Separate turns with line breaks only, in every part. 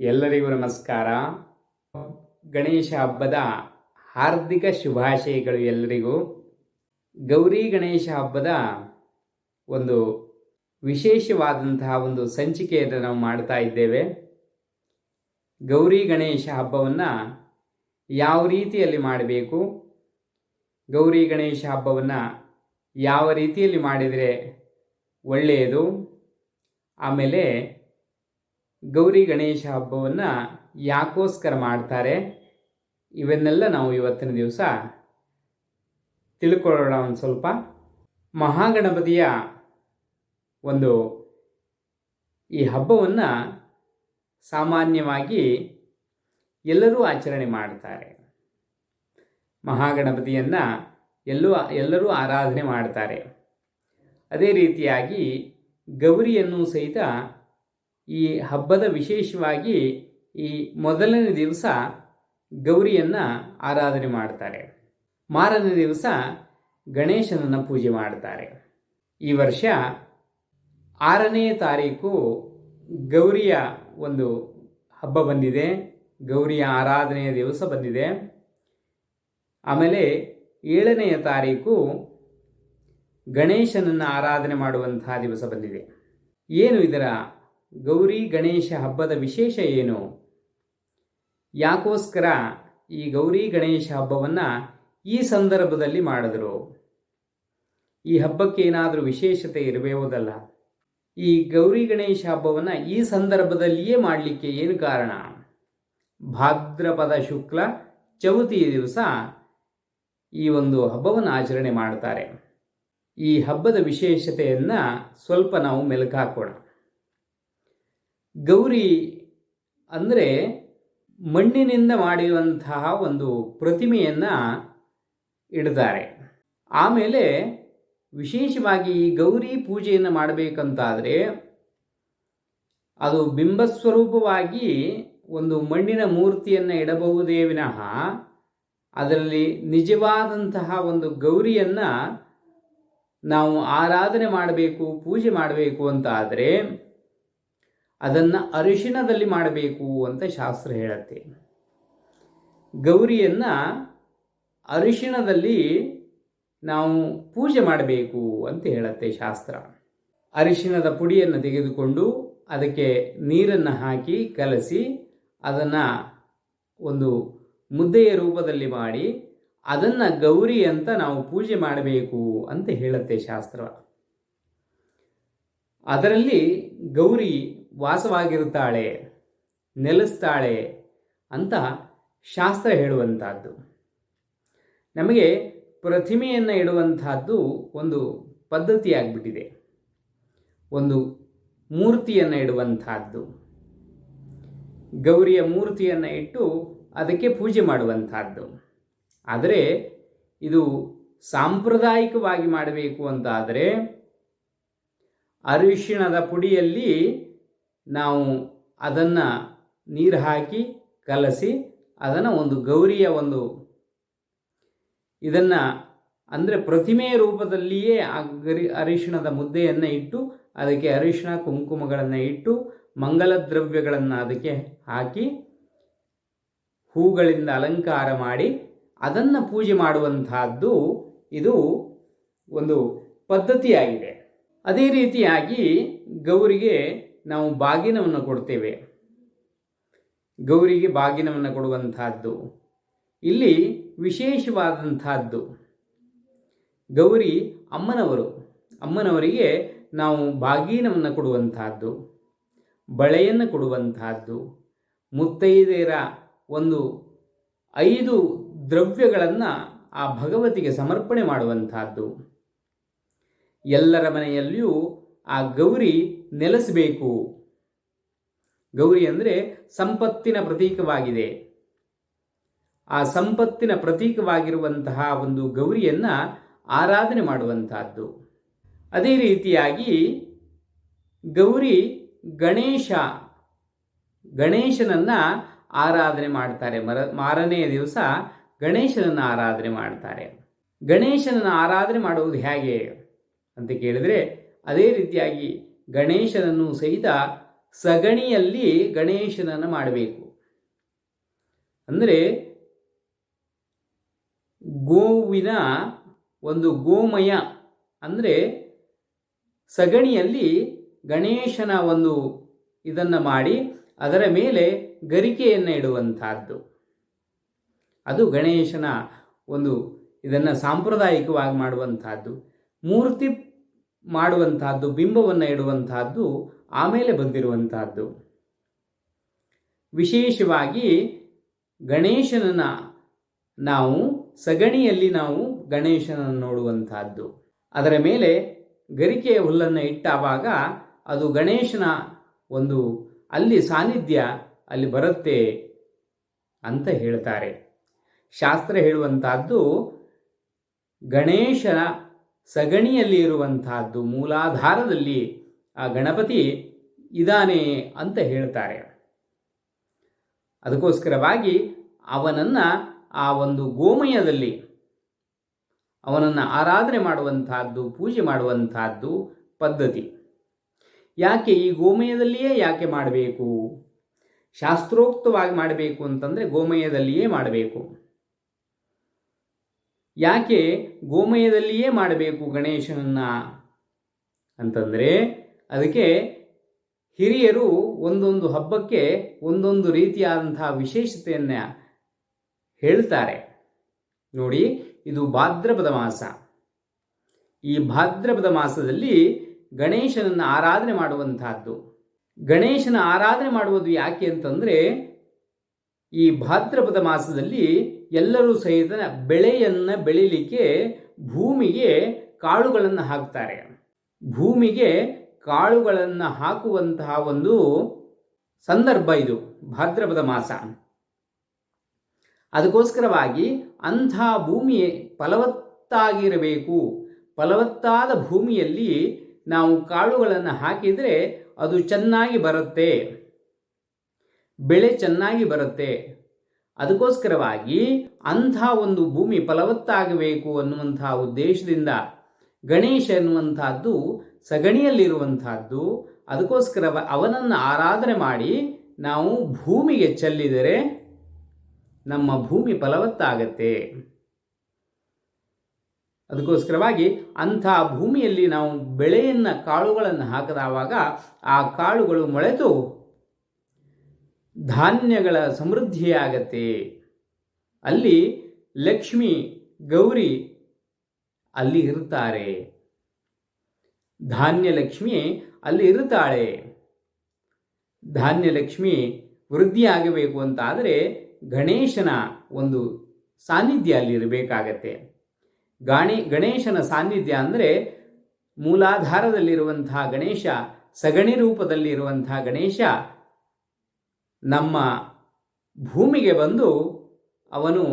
ಎಲ್ಲರಿಗೂ ನಮಸ್ಕಾರ. ಗಣೇಶ ಹಬ್ಬದ ಹಾರ್ದಿಕ ಶುಭಾಶಯಗಳು ಎಲ್ಲರಿಗೂ. ಗೌರಿ ಗಣೇಶ ಹಬ್ಬದ ಒಂದು ವಿಶೇಷವಾದಂತಹ ಒಂದು ಸಂಚಿಕೆಯನ್ನು ನಾವು ಮಾಡ್ತಾ ಇದ್ದೇವೆ. ಗೌರಿ ಗಣೇಶ ಹಬ್ಬವನ್ನು ಯಾವ ರೀತಿಯಲ್ಲಿ ಮಾಡಬೇಕು? ಗೌರಿ ಗಣೇಶ ಹಬ್ಬವನ್ನು ಯಾವ ರೀತಿಯಲ್ಲಿ ಮಾಡಿದರೆ ಒಳ್ಳೆಯದು? ಆಮೇಲೆ ಗೌರಿ ಗಣೇಶ ಹಬ್ಬವನ್ನು ಯಾಕೋಸ್ಕರ ಮಾಡ್ತಾರೆ? ಇವನ್ನೆಲ್ಲ ನಾವು ಇವತ್ತಿನ ದಿವಸ ತಿಳ್ಕೊಳ್ಳೋಣ ಒಂದು ಸ್ವಲ್ಪ. ಮಹಾಗಣಪತಿಯ ಒಂದು ಈ ಹಬ್ಬವನ್ನು ಸಾಮಾನ್ಯವಾಗಿ ಎಲ್ಲರೂ ಆಚರಣೆ ಮಾಡ್ತಾರೆ. ಮಹಾಗಣಪತಿಯನ್ನು ಎಲ್ಲೂ ಎಲ್ಲರೂ ಆರಾಧನೆ ಮಾಡ್ತಾರೆ. ಅದೇ ರೀತಿಯಾಗಿ ಗೌರಿಯನ್ನು ಸಹಿತ ಈ ಹಬ್ಬದ ವಿಶೇಷವಾಗಿ ಈ ಮೊದಲನೇ ದಿವಸ ಗೌರಿಯನ್ನು ಆರಾಧನೆ ಮಾಡ್ತಾರೆ. ಮಾರನೇ ದಿವಸ ಗಣೇಶನನ್ನು ಪೂಜೆ ಮಾಡ್ತಾರೆ. ಈ ವರ್ಷ ಆರನೇ ತಾರೀಕು ಗೌರಿಯ ಒಂದು ಹಬ್ಬ ಬಂದಿದೆ. ಗೌರಿಯ ಆರಾಧನೆಯ ದಿವಸ ಬಂದಿದೆ. ಆಮೇಲೆ ಏಳನೆಯ ತಾರೀಕು ಗಣೇಶನನ್ನು ಆರಾಧನೆ ಮಾಡುವಂತಹ ದಿವಸ ಬಂದಿದೆ. ಏನು ಇದರ ಗೌರಿ ಗಣೇಶ ಹಬ್ಬದ ವಿಶೇಷ ಏನು? ಯಾಕೋಸ್ಕರ ಈ ಗೌರಿ ಗಣೇಶ ಹಬ್ಬವನ್ನು ಈ ಸಂದರ್ಭದಲ್ಲಿ ಮಾಡಿದ್ರು. ಈ ಹಬ್ಬಕ್ಕೆ ಏನಾದರೂ ವಿಶೇಷತೆ ಇರಬಹುದಲ್ಲ ಈ ಗೌರಿ ಗಣೇಶ ಹಬ್ಬವನ್ನು ಈ ಸಂದರ್ಭದಲ್ಲಿಯೇ ಮಾಡಲಿಕ್ಕೆ ಏನು ಕಾರಣ? ಭಾದ್ರಪದ ಶುಕ್ಲ ಚೌತಿ ದಿವಸ ಈ ಒಂದು ಹಬ್ಬವನ್ನು ಆಚರಣೆ ಮಾಡ್ತಾರೆ. ಈ ಹಬ್ಬದ ವಿಶೇಷತೆಯನ್ನು ಸ್ವಲ್ಪ ನಾವು ಮೆಲುಕಾಕೋಣ. ಗೌರಿ ಅಂದರೆ ಮಣ್ಣಿನಿಂದ ಮಾಡಿರುವಂತಹ ಒಂದು ಪ್ರತಿಮೆಯನ್ನು ಇಡ್ತಾರೆ. ಆಮೇಲೆ ವಿಶೇಷವಾಗಿ ಈ ಗೌರಿ ಪೂಜೆಯನ್ನು ಮಾಡಬೇಕಂತಾದರೆ ಅದು ಬಿಂಬಸ್ವರೂಪವಾಗಿ ಒಂದು ಮಣ್ಣಿನ ಮೂರ್ತಿಯನ್ನು ಇಡಬಹುದೇ ವಿನಃ ಅದರಲ್ಲಿ ನಿಜವಾದಂತಹ ಒಂದು ಗೌರಿಯನ್ನು ನಾವು ಆರಾಧನೆ ಮಾಡಬೇಕು, ಪೂಜೆ ಮಾಡಬೇಕು ಅಂತ ಆದರೆ ಅದನ್ನು ಅರಿಶಿಣದಲ್ಲಿ ಮಾಡಬೇಕು ಅಂತ ಶಾಸ್ತ್ರ ಹೇಳುತ್ತೆ. ಗೌರಿಯನ್ನು ಅರಿಶಿಣದಲ್ಲಿ ನಾವು ಪೂಜೆ ಮಾಡಬೇಕು ಅಂತ ಹೇಳುತ್ತೆ ಶಾಸ್ತ್ರ. ಅರಿಶಿಣದ ಪುಡಿಯನ್ನು ತೆಗೆದುಕೊಂಡು ಅದಕ್ಕೆ ನೀರನ್ನು ಹಾಕಿ ಕಲಸಿ ಅದನ್ನು ಒಂದು ಮುದ್ದೆಯ ರೂಪದಲ್ಲಿ ಮಾಡಿ ಅದನ್ನು ಗೌರಿ ಅಂತ ನಾವು ಪೂಜೆ ಮಾಡಬೇಕು ಅಂತ ಹೇಳುತ್ತೆ ಶಾಸ್ತ್ರ. ಅದರಲ್ಲಿ ಗೌರಿ ವಾಸವಾಗಿರುತ್ತಾಳೆ, ನೆಲೆಸ್ತಾಳೆ ಅಂತ ಶಾಸ್ತ್ರ ಹೇಳುವಂಥದ್ದು. ನಮಗೆ ಪ್ರತಿಮೆಯನ್ನು ಇಡುವಂತಹದ್ದು ಒಂದು ಪದ್ಧತಿಯಾಗಿಬಿಟ್ಟಿದೆ. ಒಂದು ಮೂರ್ತಿಯನ್ನು ಇಡುವಂತಹದ್ದು ಗೌರಿಯ ಮೂರ್ತಿಯನ್ನು ಇಟ್ಟು ಅದಕ್ಕೆ ಪೂಜೆ ಮಾಡುವಂತಹದ್ದು ಆದರೆ ಇದು ಸಾಂಪ್ರದಾಯಿಕವಾಗಿ ಮಾಡಬೇಕು ಅಂತಾದರೆ ಅರಿಶಿಣದ ಪುಡಿಯಲ್ಲಿ ನಾವು ಅದನ್ನು ನೀರು ಹಾಕಿ ಕಲಸಿ ಅದನ್ನು ಒಂದು ಗೌರಿಯ ಒಂದು ಇದನ್ನು ಅಂದರೆ ಪ್ರತಿಮೆಯ ರೂಪದಲ್ಲಿಯೇ ಆ ಗರಿ ಅರಿಶಿಣದ ಮುದ್ದೆಯನ್ನು ಇಟ್ಟು ಅದಕ್ಕೆ ಅರಿಶಿಣ ಕುಂಕುಮಗಳನ್ನು ಇಟ್ಟು ಮಂಗಲ ದ್ರವ್ಯಗಳನ್ನು ಅದಕ್ಕೆ ಹಾಕಿ ಹೂಗಳಿಂದ ಅಲಂಕಾರ ಮಾಡಿ ಅದನ್ನು ಪೂಜೆ ಮಾಡುವಂತಹದ್ದು ಇದು ಒಂದು ಪದ್ಧತಿಯಾಗಿದೆ. ಅದೇ ರೀತಿಯಾಗಿ ಗೌರಿಗೆ ನಾವು ಬಾಗಿನವನ್ನು ಕೊಡ್ತೇವೆ. ಗೌರಿಗೆ ಬಾಗಿನವನ್ನು ಕೊಡುವಂತಹದ್ದು ಇಲ್ಲಿ ವಿಶೇಷವಾದಂತಹದ್ದು ಗೌರಿ ಅಮ್ಮನವರು. ಅಮ್ಮನವರಿಗೆ ನಾವು ಬಾಗಿನವನ್ನು ಕೊಡುವಂತಹದ್ದು ಬಳೆಯನ್ನು ಕೊಡುವಂತಹದ್ದು ಮುತ್ತೈದೆಯರ ಒಂದು ಐದು ದ್ರವ್ಯಗಳನ್ನು ಆ ಭಗವತಿಗೆ ಸಮರ್ಪಣೆ ಮಾಡುವಂತಹದ್ದು ಎಲ್ಲರ ಮನೆಯಲ್ಲಿಯೂ ಆ ಗೌರಿ ನೆಲೆಸಬೇಕು. ಗೌರಿ ಅಂದರೆ ಸಂಪತ್ತಿನ ಪ್ರತೀಕವಾಗಿದೆ. ಆ ಸಂಪತ್ತಿನ ಪ್ರತೀಕವಾಗಿರುವಂತಹ ಒಂದು ಗೌರಿಯನ್ನು ಆರಾಧನೆ ಮಾಡುವಂತಹದ್ದು. ಅದೇ ರೀತಿಯಾಗಿ ಗೌರಿ ಗಣೇಶ, ಗಣೇಶನನ್ನು ಆರಾಧನೆ ಮಾಡ್ತಾರೆ. ಮರ, ಮಾರನೆಯ ದಿವಸ ಗಣೇಶನನ್ನು ಆರಾಧನೆ ಮಾಡ್ತಾರೆ. ಗಣೇಶನನ್ನು ಆರಾಧನೆ ಮಾಡುವುದು ಹೇಗೆ ಅಂತ ಕೇಳಿದರೆ ಅದೇ ರೀತಿಯಾಗಿ ಗಣೇಶನನ್ನು ಸಹಿತ ಸಗಣಿಯಲ್ಲಿ ಗಣೇಶನನ್ನು ಮಾಡಬೇಕು. ಅಂದರೆ ಗೋವಿನ ಒಂದು ಗೋಮಯ ಅಂದರೆ ಸಗಣಿಯಲ್ಲಿ ಗಣೇಶನ ಒಂದು ಇದನ್ನು ಮಾಡಿ ಅದರ ಮೇಲೆ ಗರಿಕೆಯನ್ನು ಇಡುವಂತಹದ್ದು. ಅದು ಗಣೇಶನ ಒಂದು ಇದನ್ನು ಸಾಂಪ್ರದಾಯಿಕವಾಗಿ ಮಾಡುವಂತಹದ್ದು. ಮೂರ್ತಿ ಮಾಡುವಂತಹದ್ದು ಬಿಂಬವನ್ನು ಇಡುವಂತಹದ್ದು ಆಮೇಲೆ ಬಂದಿರುವಂತಹದ್ದು ವಿಶೇಷವಾಗಿ ಗಣೇಶನನ್ನ ನಾವು, ಸಗಣಿಯಲ್ಲಿ ನಾವು ಗಣೇಶನನ್ನು ನೋಡುವಂತಹದ್ದು ಅದರ ಮೇಲೆ ಗರಿಕೆಯ ಹುಲ್ಲನ್ನು ಇಟ್ಟಾವಾಗ ಅದು ಗಣೇಶನ ಒಂದು ಅಲ್ಲಿ ಸಾನ್ನಿಧ್ಯ ಅಲ್ಲಿ ಬರುತ್ತೆ ಅಂತ ಹೇಳ್ತಾರೆ. ಶಾಸ್ತ್ರ ಹೇಳುವಂತಹದ್ದು ಗಣೇಶನ ಸಗಣಿಯಲ್ಲಿ ಇರುವಂತಹದ್ದು ಮೂಲಾಧಾರದಲ್ಲಿ ಆ ಗಣಪತಿ ಇದಾನೆ ಅಂತ ಹೇಳ್ತಾರೆ. ಅದಕ್ಕೋಸ್ಕರವಾಗಿ ಅವನನ್ನು ಆ ಒಂದು ಗೋಮಯದಲ್ಲಿ ಅವನನ್ನು ಆರಾಧನೆ ಮಾಡುವಂತಹದ್ದು ಪೂಜೆ ಮಾಡುವಂತಹದ್ದು ಪದ್ಧತಿ. ಯಾಕೆ ಈ ಗೋಮಯದಲ್ಲಿಯೇ ಯಾಕೆ ಮಾಡಬೇಕು? ಶಾಸ್ತ್ರೋಕ್ತವಾಗಿ ಮಾಡಬೇಕು ಅಂತಂದರೆ ಗೋಮಯದಲ್ಲಿಯೇ ಮಾಡಬೇಕು. ಯಾಕೆ ಗೋಮಯದಲ್ಲಿಯೇ ಮಾಡಬೇಕು ಗಣೇಶನನ್ನು ಅಂತಂದರೆ ಅದಕ್ಕೆ ಹಿರಿಯರು ಒಂದೊಂದು ಹಬ್ಬಕ್ಕೆ ಒಂದೊಂದು ರೀತಿಯಾದಂತಹ ವಿಶೇಷತೆಯನ್ನು ಹೇಳ್ತಾರೆ. ನೋಡಿ, ಇದು ಭಾದ್ರಪದ ಮಾಸ. ಈ ಭಾದ್ರಪದ ಮಾಸದಲ್ಲಿ ಗಣೇಶನನ್ನು ಆರಾಧನೆ ಮಾಡುವಂತಹದ್ದು. ಗಣೇಶನ ಆರಾಧನೆ ಮಾಡುವುದು ಯಾಕೆ ಅಂತಂದರೆ ಈ ಭಾದ್ರಪದ ಮಾಸದಲ್ಲಿ ಎಲ್ಲರೂ ಸಹಿತ ಬೆಳೆಯನ್ನು ಬೆಳೀಲಿಕ್ಕೆ ಭೂಮಿಗೆ ಕಾಳುಗಳನ್ನು ಹಾಕ್ತಾರೆ. ಭೂಮಿಗೆ ಕಾಳುಗಳನ್ನು ಹಾಕುವಂತಹ ಒಂದು ಸಂದರ್ಭ ಇದು, ಭಾದ್ರಪದ ಮಾಸ. ಅದಕ್ಕೋಸ್ಕರವಾಗಿ ಅಂಥ ಭೂಮಿ ಫಲವತ್ತಾಗಿರಬೇಕು. ಫಲವತ್ತಾದ ಭೂಮಿಯಲ್ಲಿ ನಾವು ಕಾಳುಗಳನ್ನು ಹಾಕಿದರೆ ಅದು ಚೆನ್ನಾಗಿ ಬರುತ್ತೆ. ಬೆಳೆ ಚೆನ್ನಾಗಿ ಬರುತ್ತೆ. ಅದಕ್ಕೋಸ್ಕರವಾಗಿ ಅಂಥ ಒಂದು ಭೂಮಿ ಫಲವತ್ತಾಗಬೇಕು ಅನ್ನುವಂಥ ಉದ್ದೇಶದಿಂದ ಗಣೇಶ ಎನ್ನುವಂಥದ್ದು ಸಗಣಿಯಲ್ಲಿರುವಂತಹದ್ದು ಅದಕ್ಕೋಸ್ಕರ ಅವನನ್ನು ಆರಾಧನೆ ಮಾಡಿ ನಾವು ಭೂಮಿಗೆ ಚೆಲ್ಲಿದರೆ ನಮ್ಮ ಭೂಮಿ ಫಲವತ್ತಾಗತ್ತೆ. ಅದಕ್ಕೋಸ್ಕರವಾಗಿ ಅಂಥ ಭೂಮಿಯಲ್ಲಿ ನಾವು ಬೆಳೆಯನ್ನು ಕಾಳುಗಳನ್ನು ಹಾಕದಾವಾಗ ಆ ಕಾಳುಗಳು ಮೊಳೆತು ಧಾನ್ಯಗಳ ಸಮೃದ್ಧಿಯಾಗತ್ತೆ. ಅಲ್ಲಿ ಲಕ್ಷ್ಮಿ, ಗೌರಿ ಅಲ್ಲಿ ಇರುತ್ತಾರೆ. ಧಾನ್ಯ ಲಕ್ಷ್ಮಿ ಅಲ್ಲಿ ಇರುತ್ತಾಳೆ. ಧಾನ್ಯ ಲಕ್ಷ್ಮಿ ವೃದ್ಧಿಯಾಗಬೇಕು ಅಂತಾದರೆ ಗಣೇಶನ ಒಂದು ಸಾನ್ನಿಧ್ಯ ಅಲ್ಲಿ ಇರಬೇಕಾಗತ್ತೆ. ಗಾಣಿ, ಗಣೇಶನ ಸಾನ್ನಿಧ್ಯ ಅಂದರೆ ಮೂಲಾಧಾರದಲ್ಲಿರುವಂತಹ ಗಣೇಶ, ಸಗಣಿ ರೂಪದಲ್ಲಿರುವಂತಹ ಗಣೇಶ ನಮ್ಮ ಭೂಮಿಗೆ ಬಂದು ಅವನು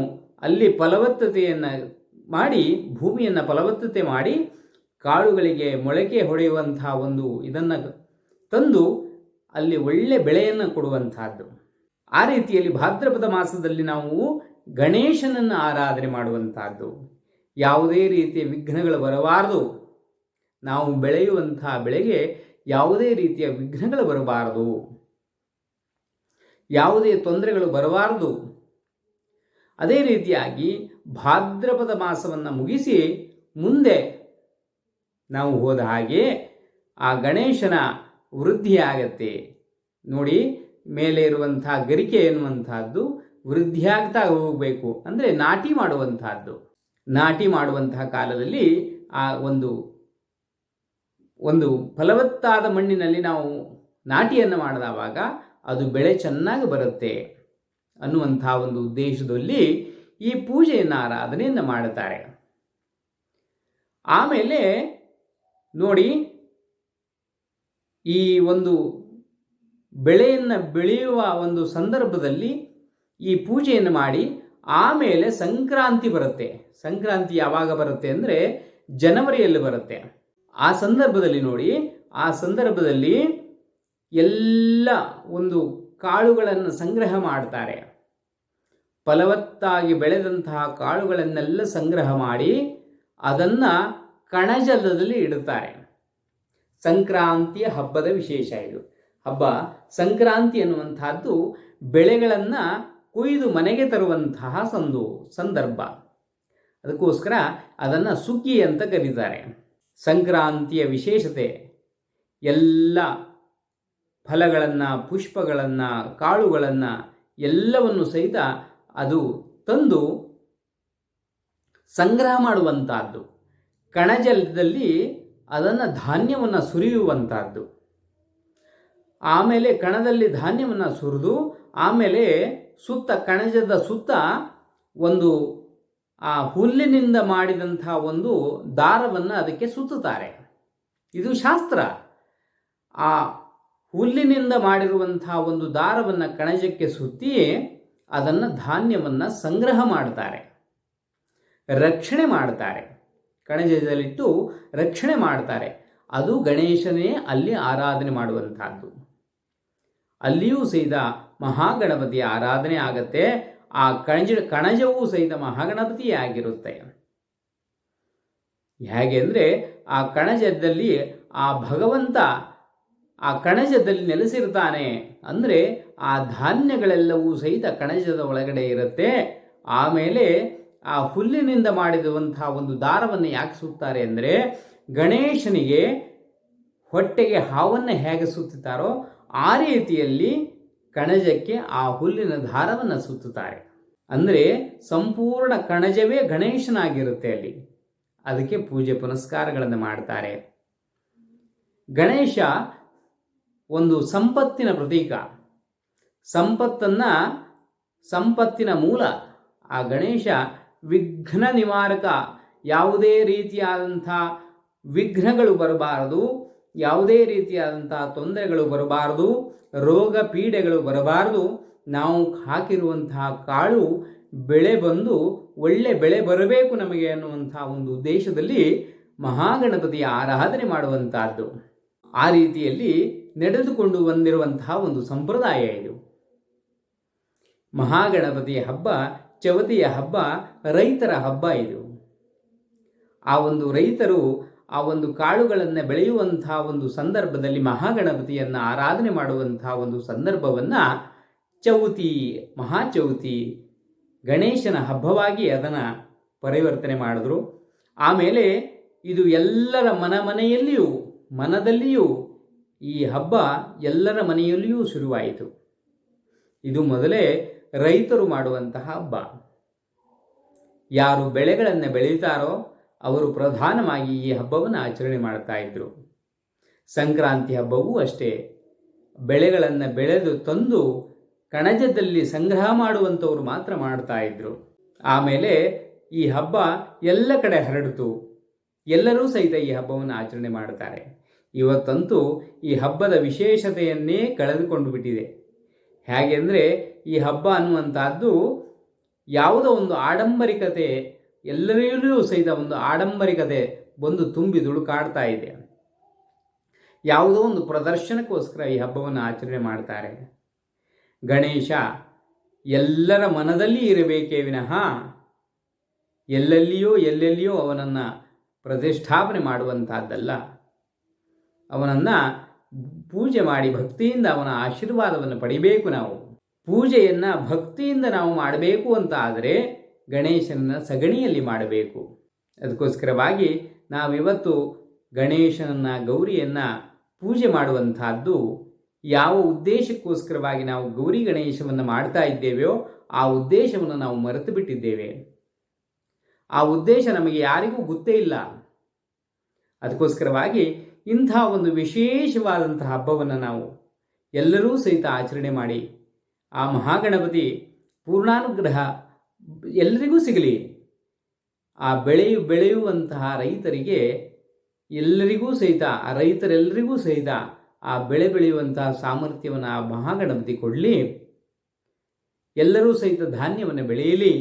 ಅಲ್ಲಿ ಫಲವತ್ತತೆಯನ್ನು ಮಾಡಿ, ಭೂಮಿಯನ್ನು ಫಲವತ್ತತೆ ಮಾಡಿ, ಕಾಳುಗಳಿಗೆ ಮೊಳಕೆ ಹೊಡೆಯುವಂತಹ ಒಂದು ಇದನ್ನು ತಂದು ಅಲ್ಲಿ ಒಳ್ಳೆ ಬೆಳೆಯನ್ನು ಕೊಡುವಂತಹದ್ದು. ಆ ರೀತಿಯಲ್ಲಿ ಭಾದ್ರಪದ ಮಾಸದಲ್ಲಿ ನಾವು ಗಣೇಶನನ್ನು ಆರಾಧನೆ ಮಾಡುವಂತಹದ್ದು. ಯಾವುದೇ ರೀತಿಯ ವಿಘ್ನಗಳು ಬರಬಾರದು. ನಾವು ಬೆಳೆಯುವಂತಹ ಬೆಳೆಗೆ ಯಾವುದೇ ರೀತಿಯ ವಿಘ್ನಗಳು ಬರಬಾರದು. ಯಾವುದೇ ತೊಂದರೆಗಳು ಬರಬಾರದು. ಅದೇ ರೀತಿಯಾಗಿ ಭಾದ್ರಪದ ಮಾಸವನ್ನು ಮುಗಿಸಿ ಮುಂದೆ ನಾವು ಹೋದ ಹಾಗೆ ಆ ಗಣೇಶನ ವೃದ್ಧಿಯಾಗತ್ತೆ. ನೋಡಿ, ಮೇಲೆ ಇರುವಂಥ ಗರಿಕೆ ಎನ್ನುವಂತಹದ್ದು ವೃದ್ಧಿಯಾಗ್ತಾ ಹೋಗಬೇಕು. ಅಂದರೆ ನಾಟಿ ಮಾಡುವಂತಹದ್ದು ನಾಟಿ ಮಾಡುವಂತಹ ಕಾಲದಲ್ಲಿ ಆ ಒಂದು ಒಂದು ಫಲವತ್ತಾದ ಮಣ್ಣಿನಲ್ಲಿ ನಾವು ನಾಟಿಯನ್ನು ಮಾಡಿದವಾಗ ಅದು ಬೆಳೆ ಚೆನ್ನಾಗಿ ಬರುತ್ತೆ ಅನ್ನುವಂಥ ಒಂದು ಉದ್ದೇಶದಲ್ಲಿ ಈ ಪೂಜೆಯನ್ನು ಆರಾಧನೆಯನ್ನು ಮಾಡುತ್ತಾರೆ. ಆಮೇಲೆ ನೋಡಿ ಈ ಒಂದು ಬೆಳೆಯನ್ನು ಬೆಳೆಯುವ ಒಂದು ಸಂದರ್ಭದಲ್ಲಿ ಈ ಪೂಜೆಯನ್ನು ಮಾಡಿ ಆಮೇಲೆ ಸಂಕ್ರಾಂತಿ ಬರುತ್ತೆ. ಸಂಕ್ರಾಂತಿ ಯಾವಾಗ ಬರುತ್ತೆ ಅಂದರೆ ಜನವರಿಯಲ್ಲಿ ಬರುತ್ತೆ. ಆ ಸಂದರ್ಭದಲ್ಲಿ ನೋಡಿ, ಆ ಸಂದರ್ಭದಲ್ಲಿ ಎಲ್ಲ ಒಂದು ಕಾಳುಗಳನ್ನು ಸಂಗ್ರಹ ಮಾಡ್ತಾರೆ. ಫಲವತ್ತಾಗಿ ಬೆಳೆದಂತಹ ಕಾಳುಗಳನ್ನೆಲ್ಲ ಸಂಗ್ರಹ ಮಾಡಿ ಅದನ್ನು ಕಣಜಲದಲ್ಲಿ ಇಡುತ್ತಾರೆ. ಸಂಕ್ರಾಂತಿಯ ಹಬ್ಬದ ವಿಶೇಷ ಇದು. ಹಬ್ಬ ಸಂಕ್ರಾಂತಿ ಅನ್ನುವಂತಹದ್ದು ಬೆಳೆಗಳನ್ನು ಕೊಯ್ದು ಮನೆಗೆ ತರುವಂತಹ ಸಂದು, ಸಂದರ್ಭ. ಅದಕ್ಕೋಸ್ಕರ ಅದನ್ನು ಸುಗ್ಗಿ ಅಂತ ಕರೀತಾರೆ. ಸಂಕ್ರಾಂತಿಯ ವಿಶೇಷತೆ, ಎಲ್ಲ ಫಲಗಳನ್ನು, ಪುಷ್ಪಗಳನ್ನು, ಕಾಳುಗಳನ್ನು ಎಲ್ಲವನ್ನು ಸಹಿತ ಅದು ತಂದು ಸಂಗ್ರಹ ಮಾಡುವಂತಹದ್ದು. ಕಣಜಲದಲ್ಲಿ ಅದನ್ನು ಧಾನ್ಯವನ್ನು ಸುರಿಯುವಂತಹದ್ದು. ಆಮೇಲೆ ಕಣದಲ್ಲಿ ಧಾನ್ಯವನ್ನು ಸುರಿದು, ಆಮೇಲೆ ಸುತ್ತ, ಕಣಜದ ಸುತ್ತ ಒಂದು, ಆ ಹುಲ್ಲಿನಿಂದ ಮಾಡಿದಂಥ ಒಂದು ದಾರವನ್ನು ಅದಕ್ಕೆ ಸುತ್ತುತ್ತಾರೆ. ಇದು ಶಾಸ್ತ್ರ. ಆ ಹುಲ್ಲಿನಿಂದ ಮಾಡಿರುವಂತಹ ಒಂದು ದಾರವನ್ನು ಕಣಜಕ್ಕೆ ಸುತ್ತಿ ಅದನ್ನು ಧಾನ್ಯವನ್ನು ಸಂಗ್ರಹ ಮಾಡ್ತಾರೆ. ರಕ್ಷಣೆ ಮಾಡ್ತಾರೆ. ಕಣಜದಲ್ಲಿಟ್ಟು ರಕ್ಷಣೆ ಮಾಡ್ತಾರೆ. ಅದು ಗಣೇಶನೇ ಅಲ್ಲಿ ಆರಾಧನೆ ಮಾಡುವಂತಹದ್ದು ಅಲ್ಲಿಯೂ ಸಹಿತ ಮಹಾಗಣಪತಿಯ ಆರಾಧನೆ ಆಗತ್ತೆ. ಆ ಕಣಜ, ಕಣಜವೂ ಸಹಿತ ಮಹಾಗಣಪತಿಯೇ ಆಗಿರುತ್ತೆ. ಹೇಗೆ ಅಂದರೆ ಆ ಕಣಜದಲ್ಲಿ ಆ ಭಗವಂತ ಆ ಕಣಜದಲ್ಲಿ ನೆಲೆಸಿರ್ತಾನೆ ಅಂದರೆ ಆ ಧಾನ್ಯಗಳೆಲ್ಲವೂ ಸಹಿತ ಕಣಜದ ಒಳಗಡೆ ಇರುತ್ತೆ. ಆಮೇಲೆ ಆ ಹುಲ್ಲಿನಿಂದ ಮಾಡಿರುವಂತಹ ಒಂದು ದಾರವನ್ನು ಯಾಕೆ ಸುತ್ತಾರೆ ಅಂದರೆ ಗಣೇಶನಿಗೆ ಹೊಟ್ಟೆಗೆ ಹಾವನ್ನು ಹೇಗೆ ಸುತ್ತುತ್ತಾರೋ ಆ ರೀತಿಯಲ್ಲಿ ಕಣಜಕ್ಕೆ ಆ ಹುಲ್ಲಿನ ದಾರವನ್ನು ಸುತ್ತುತ್ತಾರೆ. ಅಂದರೆ ಸಂಪೂರ್ಣ ಕಣಜವೇ ಗಣೇಶನಾಗಿರುತ್ತೆ ಅಲ್ಲಿ. ಅದಕ್ಕೆ ಪೂಜೆ ಪುನಸ್ಕಾರಗಳನ್ನು ಮಾಡ್ತಾರೆ. ಗಣೇಶ ಒಂದು ಸಂಪತ್ತಿನ ಪ್ರತೀಕ. ಸಂಪತ್ತನ್ನು ಸಂಪತ್ತಿನ ಮೂಲ. ಆ ಗಣೇಶ ವಿಘ್ನ ನಿವಾರಕ. ಯಾವುದೇ ರೀತಿಯಾದಂಥ ವಿಘ್ನಗಳು ಬರಬಾರದು. ಯಾವುದೇ ರೀತಿಯಾದಂಥ ತೊಂದರೆಗಳು ಬರಬಾರದು. ರೋಗ ಪೀಡೆಗಳು ಬರಬಾರದು. ನಾವು ಹಾಕಿರುವಂತಹ ಕಾಳು ಬೆಳೆ ಬಂದು ಒಳ್ಳೆ ಬೆಳೆ ಬರಬೇಕು ನಮಗೆ ಅನ್ನುವಂಥ ಒಂದು ಉದ್ದೇಶದಲ್ಲಿ ಮಹಾಗಣಪತಿಯ ಆರಾಧನೆ ಮಾಡುವಂತಹದ್ದು ಆ ರೀತಿಯಲ್ಲಿ ನಡೆದುಕೊಂಡು ಬಂದಿರುವಂತಹ ಒಂದು ಸಂಪ್ರದಾಯ ಇದು. ಮಹಾಗಣಪತಿಯ ಹಬ್ಬ ಚವತಿಯ ಹಬ್ಬ, ರೈತರ ಹಬ್ಬ ಇದು. ಆ ಒಂದು ರೈತರು ಆ ಒಂದು ಕಾಳುಗಳನ್ನು ಬೆಳೆಯುವಂತಹ ಒಂದು ಸಂದರ್ಭದಲ್ಲಿ ಮಹಾಗಣಪತಿಯನ್ನು ಆರಾಧನೆ ಮಾಡುವಂತಹ ಒಂದು ಸಂದರ್ಭವನ್ನು ಚೌತಿ ಮಹಾಚೌತಿ ಗಣೇಶನ ಹಬ್ಬವಾಗಿ ಅದನ್ನು ಪರಿವರ್ತನೆ ಮಾಡಿದ್ರು. ಆಮೇಲೆ ಇದು ಎಲ್ಲರ ಮನ ಮನೆಯಲ್ಲಿಯೂ, ಮನದಲ್ಲಿಯೂ ಈ ಹಬ್ಬ ಎಲ್ಲರ ಮನೆಯಲ್ಲಿಯೂ ಶುರುವಾಯಿತು. ಇದು ಮೊದಲೇ ರೈತರು ಮಾಡುವಂತಹ ಹಬ್ಬ. ಯಾರು ಬೆಳೆಗಳನ್ನು ಬೆಳೀತಾರೋ ಅವರು ಪ್ರಧಾನವಾಗಿ ಈ ಹಬ್ಬವನ್ನು ಆಚರಣೆ ಮಾಡ್ತಾ ಇದ್ರು. ಸಂಕ್ರಾಂತಿ ಹಬ್ಬವೂ ಅಷ್ಟೇ. ಬೆಳೆಗಳನ್ನು ಬೆಳೆದು ತಂದು ಕಣಜದಲ್ಲಿ ಸಂಗ್ರಹ ಮಾಡುವಂಥವರು ಮಾತ್ರ ಮಾಡ್ತಾ ಇದ್ರು. ಆಮೇಲೆ ಈ ಹಬ್ಬ ಎಲ್ಲ ಕಡೆ ಹರಡಿತು. ಎಲ್ಲರೂ ಸಹಿತ ಈ ಹಬ್ಬವನ್ನು ಆಚರಣೆ ಮಾಡ್ತಾರೆ. ಇವತ್ತಂತೂ ಈ ಹಬ್ಬದ ವಿಶೇಷತೆಯನ್ನೇ ಕಳೆದುಕೊಂಡು ಬಿಟ್ಟಿದೆ. ಹೇಗೆಂದರೆ ಈ ಹಬ್ಬ ಅನ್ನುವಂಥದ್ದು ಯಾವುದೋ ಒಂದು ಆಡಂಬರಿಕತೆ ಎಲ್ಲರಲ್ಲೂ ಸಹಿತ ಒಂದು ಆಡಂಬರಿಕತೆ ಬಂದು ತುಂಬಿ ದುಡುಕಾಡ್ತಾ ಇದೆ. ಯಾವುದೋ ಒಂದು ಪ್ರದರ್ಶನಕ್ಕೋಸ್ಕರ ಈ ಹಬ್ಬವನ್ನು ಆಚರಣೆ ಮಾಡ್ತಾರೆ. ಗಣೇಶ, ಎಲ್ಲರ ಮನದಲ್ಲಿ ಇರಬೇಕೇ ವಿನಃ ಎಲ್ಲೆಲ್ಲಿಯೋ ಎಲ್ಲೆಲ್ಲಿಯೋ ಅವನನ್ನು ಪ್ರತಿಷ್ಠಾಪನೆ ಮಾಡುವಂತಹದ್ದಲ್ಲ. ಅವನನ್ನು ಪೂಜೆ ಮಾಡಿ ಭಕ್ತಿಯಿಂದ ಅವನ ಆಶೀರ್ವಾದವನ್ನು ಪಡಿಬೇಕು ನಾವು. ಪೂಜೆಯನ್ನು ಭಕ್ತಿಯಿಂದ ನಾವು ಮಾಡಬೇಕು ಅಂತ ಆದರೆ ಗಣೇಶನನ್ನು ಸಗಣಿಯಲ್ಲಿ ಮಾಡಬೇಕು. ಅದಕ್ಕೋಸ್ಕರವಾಗಿ ನಾವಿವತ್ತು ಗಣೇಶನನ್ನು, ಗೌರಿಯನ್ನು ಪೂಜೆ ಮಾಡುವಂತಹದ್ದು ಯಾವ ಉದ್ದೇಶಕ್ಕೋಸ್ಕರವಾಗಿ ನಾವು ಗೌರಿ ಗಣೇಶವನ್ನು ಮಾಡ್ತಾ ಇದ್ದೇವೆಯೋ ಆ ಉದ್ದೇಶವನ್ನು ನಾವು ಮರೆತು ಬಿಟ್ಟಿದ್ದೇವೆ. ಆ ಉದ್ದೇಶ ನಮಗೆ ಯಾರಿಗೂ ಗೊತ್ತೇ ಇಲ್ಲ. ಅದಕ್ಕೋಸ್ಕರವಾಗಿ ಇಂಥ ಒಂದು ವಿಶೇಷವಾದಂತಹ ಹಬ್ಬವನ್ನು ನಾವು ಎಲ್ಲರೂ ಸಹಿತ ಆಚರಣೆ ಮಾಡಿ ಆ ಮಹಾಗಣಪತಿ ಪೂರ್ಣಾನುಗ್ರಹ ಎಲ್ಲರಿಗೂ ಸಿಗಲಿ. ಆ ಬೆಳೆಯು ಬೆಳೆಯುವಂತಹ ರೈತರಿಗೆ ಎಲ್ಲರಿಗೂ ಸಹಿತ, ಆ ರೈತರೆಲ್ಲರಿಗೂ ಸಹಿತ ಆ ಬೆಳೆ ಬೆಳೆಯುವಂತಹ ಸಾಮರ್ಥ್ಯವನ್ನು ಆ ಮಹಾಗಣಪತಿ ಕೊಡಲಿ. ಎಲ್ಲರೂ ಸಹಿತ ಧಾನ್ಯವನ್ನು ಬೆಳೆಯಲಿ.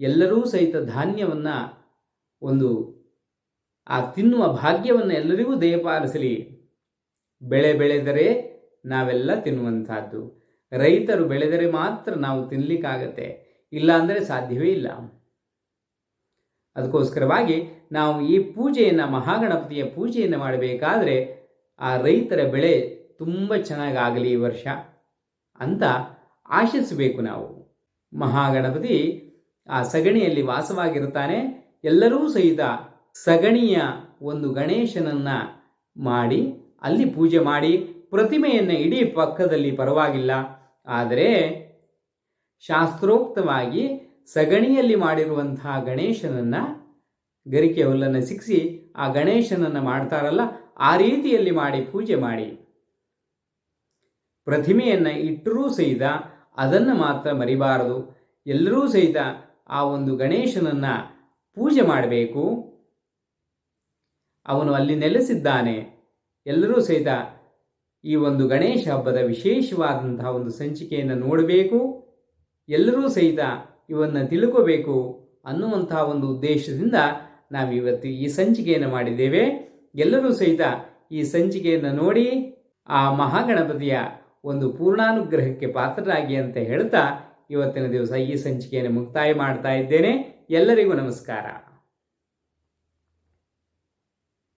ಎಲ್ಲರೂ ಸಹಿತ ಧಾನ್ಯವನ್ನು ಒಂದು ಆ ತಿನ್ನುವ ಭಾಗ್ಯವನ್ನು ಎಲ್ಲರಿಗೂ ದಯಪಾಲಿಸಲಿ. ಬೆಳೆ ಬೆಳೆದರೆ ನಾವೆಲ್ಲ ತಿನ್ನುವಂತಹದ್ದು ರೈತರು ಬೆಳೆದರೆ ಮಾತ್ರ ನಾವು ತಿನ್ನಲಿಕ್ಕಾಗತ್ತೆ ಇಲ್ಲ ಅಂದರೆ ಸಾಧ್ಯವೇ ಇಲ್ಲ. ಅದಕ್ಕೋಸ್ಕರವಾಗಿ ನಾವು ಈ ಪೂಜೆಯನ್ನು, ಮಹಾಗಣಪತಿಯ ಪೂಜೆಯನ್ನು ಮಾಡಬೇಕಾದ್ರೆ ಆ ರೈತರ ಬೆಳೆ ತುಂಬ ಚೆನ್ನಾಗಾಗಲಿ ಈ ವರ್ಷ ಅಂತ ಆಶಿಸಬೇಕು ನಾವು. ಮಹಾಗಣಪತಿ ಆ ಸಗಣಿಯಲ್ಲಿ ವಾಸವಾಗಿರುತ್ತಾನೆ. ಎಲ್ಲರೂ ಸಹಿತ ಸಗಣಿಯ ಒಂದು ಗಣೇಶನನ್ನ ಮಾಡಿ, ಅಲ್ಲಿ ಪೂಜೆ ಮಾಡಿ, ಪ್ರತಿಮೆಯನ್ನು ಇಡೀ ಪಕ್ಕದಲ್ಲಿ ಪರವಾಗಿಲ್ಲ. ಆದರೆ ಶಾಸ್ತ್ರೋಕ್ತವಾಗಿ ಸಗಣಿಯಲ್ಲಿ ಮಾಡಿರುವಂತಹ ಗಣೇಶನನ್ನ ಗರಿಕೆ ಹುಲ್ಲನ್ನು ಸಿಕ್ಕಿಸಿ ಆ ಗಣೇಶನನ್ನು ಮಾಡ್ತಾರಲ್ಲ, ಆ ರೀತಿಯಲ್ಲಿ ಮಾಡಿ ಪೂಜೆ ಮಾಡಿ. ಪ್ರತಿಮೆಯನ್ನು ಇಟ್ಟರೂ ಸಹಿತ ಅದನ್ನು ಮಾತ್ರ ಮರಿಬಾರದು. ಎಲ್ಲರೂ ಸಹಿತ ಆ ಒಂದು ಗಣೇಶನನ್ನು ಪೂಜೆ ಮಾಡಬೇಕು. ಅವನು ಅಲ್ಲಿ ನೆಲೆಸಿದ್ದಾನೆ. ಎಲ್ಲರೂ ಸಹಿತ ಈ ಒಂದು ಗಣೇಶ ಹಬ್ಬದ ವಿಶೇಷವಾದಂತಹ ಒಂದು ಸಂಚಿಕೆಯನ್ನು ನೋಡಬೇಕು. ಎಲ್ಲರೂ ಸಹಿತ ಇವನ್ನು ತಿಳ್ಕೋಬೇಕು ಅನ್ನುವಂತಹ ಒಂದು ಉದ್ದೇಶದಿಂದ ನಾವಿವತ್ತು ಈ ಸಂಚಿಕೆಯನ್ನು ಮಾಡಿದ್ದೇವೆ. ಎಲ್ಲರೂ ಸಹಿತ ಈ ಸಂಚಿಕೆಯನ್ನು ನೋಡಿ ಆ ಮಹಾಗಣಪತಿಯ ಒಂದು ಪೂರ್ಣಾನುಗ್ರಹಕ್ಕೆ ಪಾತ್ರರಾಗಿ ಅಂತ ಹೇಳ್ತಾ ಇವತ್ತಿನ ದಿವಸ ಈ ಸಂಚಿಕೆಯನ್ನು ಮುಕ್ತಾಯ ಮಾಡ್ತಾ ಇದ್ದೇನೆ. ಎಲ್ಲರಿಗೂ ನಮಸ್ಕಾರ.